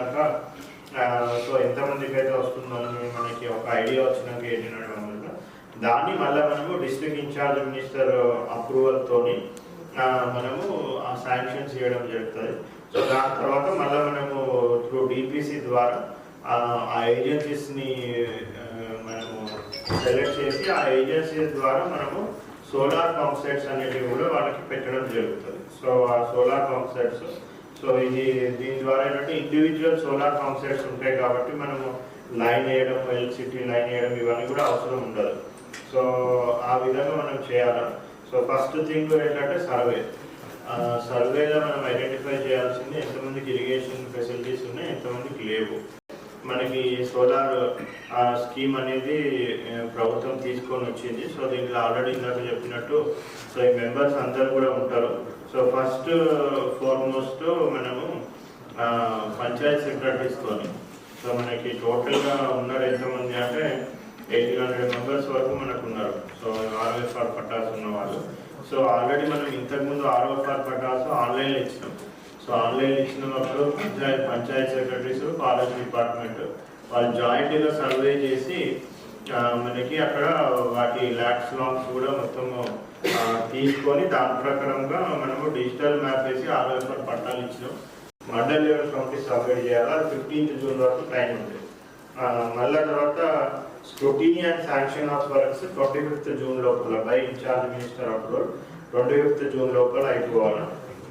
వచ్చినాక సో ఎంతమందికి అయితే వస్తుందని మనకి ఒక ఐడియా వచ్చినాక ఏంటంటే వల్ల దాన్ని మళ్ళీ మనము డిస్ట్రిక్ట్ ఇన్ఛార్జ్ మినిస్టర్ అప్రూవల్తోని మనము ఆ శాంక్షన్స్ చేయడం జరుగుతుంది. సో దాని తర్వాత మళ్ళీ మనము త్రూ డిపిసి ద్వారా ఆ ఆ ఏజెన్సీస్ని మనము సెలెక్ట్ చేసి ఆ ఏజెన్సీస్ ద్వారా మనము సోలార్ పంప్ సెట్స్ అనేటివి కూడా వాళ్ళకి పెట్టడం జరుగుతుంది. సో ఆ సోలార్ పంప్ సెట్స్ సో ఇది దీని ద్వారా ఏంటంటే ఇండివిజువల్ సోలార్ పంప్ సెట్స్ ఉంటాయి కాబట్టి మనము లైన్ వేయడం ఎలక్ట్రిసిటీ లైన్ వేయడం ఇవన్నీ కూడా అవసరం ఉండదు. సో ఆ విధంగా మనం చేయాలి? సో ఫస్ట్ థింగ్ ఏంటంటే సర్వే సర్వేలో మనం ఐడెంటిఫై చేయాల్సింది ఎంతమందికి ఇరిగేషన్ ఫెసిలిటీస్ ఉన్నాయి ఎంతమందికి లేవు. మనకి సోలార్ స్కీమ్ అనేది ప్రభుత్వం తీసుకొని వచ్చింది. సో దీంట్లో ఆల్రెడీ ఇందాక చెప్పినట్టు సో ఈ మెంబర్స్ అందరు కూడా ఉంటారు. సో ఫస్ట్ ఫార్మోస్ట్ మనము పంచాయత్ సెక్రటరీస్తోని సో మనకి టోటల్గా ఉన్నారు ఎంతమంది అంటే ఎయిటీన్ హండ్రెడ్ మెంబర్స్ వరకు మనకు ఉన్నారు సో ఆర్ఎఫ్ఆర్ పట్టాస్ ఉన్న వాళ్ళు సో ఆల్రెడీ మనం ఇంతకుముందు ఆర్ఎఫ్ఆర్ పట్టాస్ ఆన్లైన్లో ఇచ్చినాం. సో ఆన్లైన్ ఇచ్చినప్పుడు panchayat panchayat secretaries forest department వాళ్ళు జాయింట్గా సర్వే చేసి మనకి అక్కడ వాటి ల్యాక్స్ లాంగ్స్ కూడా మొత్తము తీసుకొని దాని ప్రకారంగా మనము డిజిటల్ మ్యాప్ వేసి ఆర్ఎఫ్ఆర్ పట్టాలు ఇచ్చినాం. మండల్ లెవెల్ కమిటీ సబ్మిట్ చేయాలి. ఫిఫ్టీన్త్ జూన్ వరకు టైం ఉంది మళ్ళా తర్వాత scrutiny and sanction of works twenty fifth June లోపల by incharge minister approval twenty fifth June లోపల అయిపోవాలి.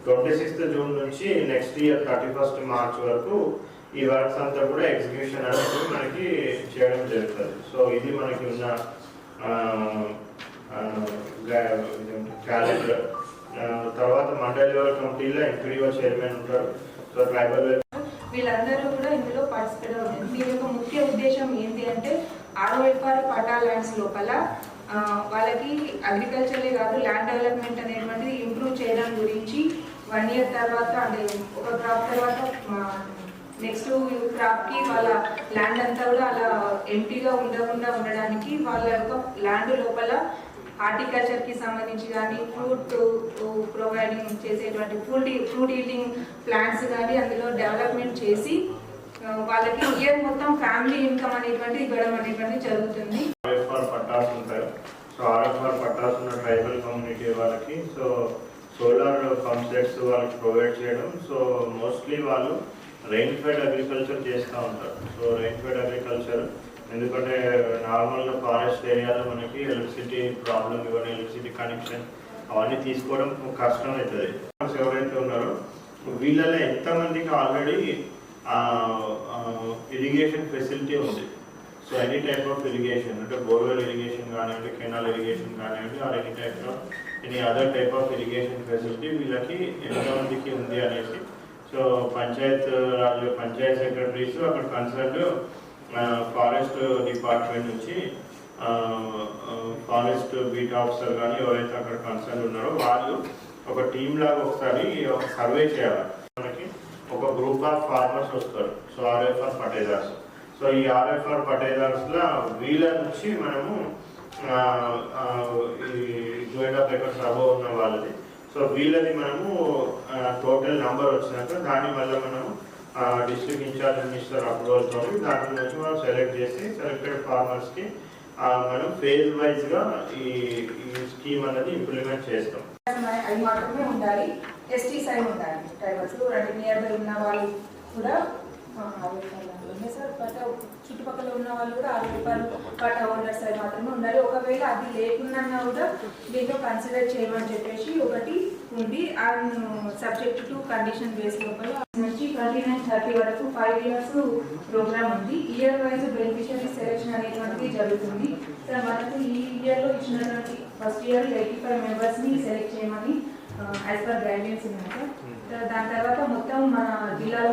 ట్వంటీ సిక్స్త్ జూన్ నుంచి next year thirty first March వరకు ఈ వర్క్స్ అంతా కూడా ఎగ్జిక్యూషన్ అనేది మనకి చేయడం జరుగుతుంది. సో ఇది మనకి ఉన్న క్యాలెండర్ తర్వాత మండల్ లెవెల్ కమిటీలో ఎంపీడీఓ చైర్మన్ ఉంటారు. సో ట్రైబల్ వీళ్ళందరూ కూడా ఇందులో పార్టిసిపేట్ అవుతుంది దీని యొక్క ముఖ్య ఉద్దేశం ఏంటి అంటే ఆర్ఓఎఫ్ఆర్ పటా ల్యాండ్స్ లోపల వాళ్ళకి అగ్రికల్చర్లే కాదు ల్యాండ్ డెవలప్మెంట్ అనేటువంటిది ఇంప్రూవ్ చేయడం గురించి వన్ ఇయర్ తర్వాత అంటే ఒక క్రాప్ తర్వాత క్రాప్కి వాళ్ళ ల్యాండ్ అంతా కూడా అలా ఎంటీగా ఉండకుండా ఉండడానికి వాళ్ళ యొక్క ల్యాండ్ లోపల హార్టికల్చర్కి సంబంధించి కానీ ఫ్రూట్ ప్రొవైడింగ్ చేసేటువంటి ఫ్రూట్ ఫ్రూట్ ఈటింగ్ ప్లాంట్స్ కానీ అందులో డెవలప్మెంట్ చేసి వాళ్ళకి ఇయర్ మొత్తం ఫ్యామిలీ ఇన్కమ్ అనేటువంటిది ఇవ్వడం అనేటువంటిది జరుగుతుంది. పట్టాస్ ఉంటాయి. సో ఆర్ఎఫ్ఆర్ పట్టాస్ ఉన్న ట్రైబల్ కమ్యూనిటీ వాళ్ళకి సో సోలార్ పంప్ సెట్స్ వాళ్ళకి ప్రొవైడ్ చేయడం. సో మోస్ట్లీ వాళ్ళు రెయిన్ ఫెడ్ అగ్రికల్చర్ చేస్తూ ఉంటారు. సో రెయిన్ ఫెడ్ అగ్రికల్చర్ ఎందుకంటే నార్మల్గా ఫారెస్ట్ ఏరియాలో మనకి ఎలక్ట్రిసిటీ ప్రాబ్లం ఇవన్నీ ఎలక్ట్రిసిటీ కనెక్షన్ అవన్నీ తీసుకోవడం కష్టం అవుతుంది. ఎవరైతే ఉన్నారో వీళ్ళలో ఎంతమందికి ఆల్రెడీ ఇరిగేషన్ ఫెసిలిటీ ఉంది. So any type of irrigation అంటే బోర్వెల్ ఇరిగేషన్ కానివ్వండి కెనాల్ ఇరిగేషన్ కానివ్వండి or any type of any other type of irrigation facility వీళ్ళకి ఎంతమందికి ఉంది అనేసి సో పంచాయత్ రాజ్ పంచాయత్ సెక్రటరీస్ అక్కడ కన్సర్న్ ఫారెస్ట్ డిపార్ట్మెంట్ నుంచి ఫారెస్ట్ బీట్ ఆఫీసర్ కానీ ఎవరైతే అక్కడ కన్సర్న్ ఉన్నారో వాళ్ళు ఒక టీం లాగా ఒకసారి ఒక సర్వే చేయాలి మనకి ఒక గ్రూప్ ఆఫ్ ఫార్మర్స్ వస్తారు సో ఆర్ఎఫ్ఆర్ పటేదార్స్ సో ఈ ఆర్ఎఫ్ఆర్ పటేదార్స్లో వీళ్ళ నుంచి మనము ఈ జోయిన్ ఆఫ్ ఎకర్స్ అబోవ్ ఉన్న వాళ్ళది సో వీళ్ళది మనము టోటల్ నంబర్ వచ్చినాక దాని వల్ల మనము డిస్ట్రిక్ట్ ఇన్ఛార్జ్ మినిస్టర్ అప్రూవల్ తోటి దాంట్లో నుంచి మనం సెలెక్ట్ చేసి సెలెక్టెడ్ ఫార్మర్స్కి మనం ఫేజ్ వైజ్గా ఈ ఈ స్కీమ్ అనేది ఇంప్లిమెంట్ చేస్తాం. అవి మాత్రమే ఉండాలి. ఎస్టీ అయి ఉండాలి. ట్రైబల్స్ అంటే నియర్ బై ఉన్న వాళ్ళు కూడా ఉన్నాయి సార్. బట్ చుట్టుపక్కల ఉన్న వాళ్ళు కూడా అరవై రూపాయలు పట్ట హోల్డర్స్ అయి మాత్రమే ఉండాలి. ఒకవేళ అది లేకున్నా కూడా దీంట్లో కన్సిడర్ చేయమని చెప్పేసి ఒకటి ఉంది and subject to condition base లోపల నుంచి ట్వంటీ నైన్ థర్టీ వరకు ఫైవ్ ఇయర్స్ ప్రోగ్రామ్ ఉంది. ఇయర్ వైజ్ బెనిఫిషియరీ సెలెక్షన్ అనేటువంటిది జరుగుతుంది. సార్ మనకు ఈ ఇయర్లో ఇచ్చినటువంటి ఫస్ట్ ఇయర్ ఎయిటీ ఫైవ్ మెంబర్స్ని సెలెక్ట్ చేయమని యాజ్ పర్ గైడ్లైన్స్ ఉన్నాయి సార్ దాని తర్వాత మొత్తం మన జిల్లాలో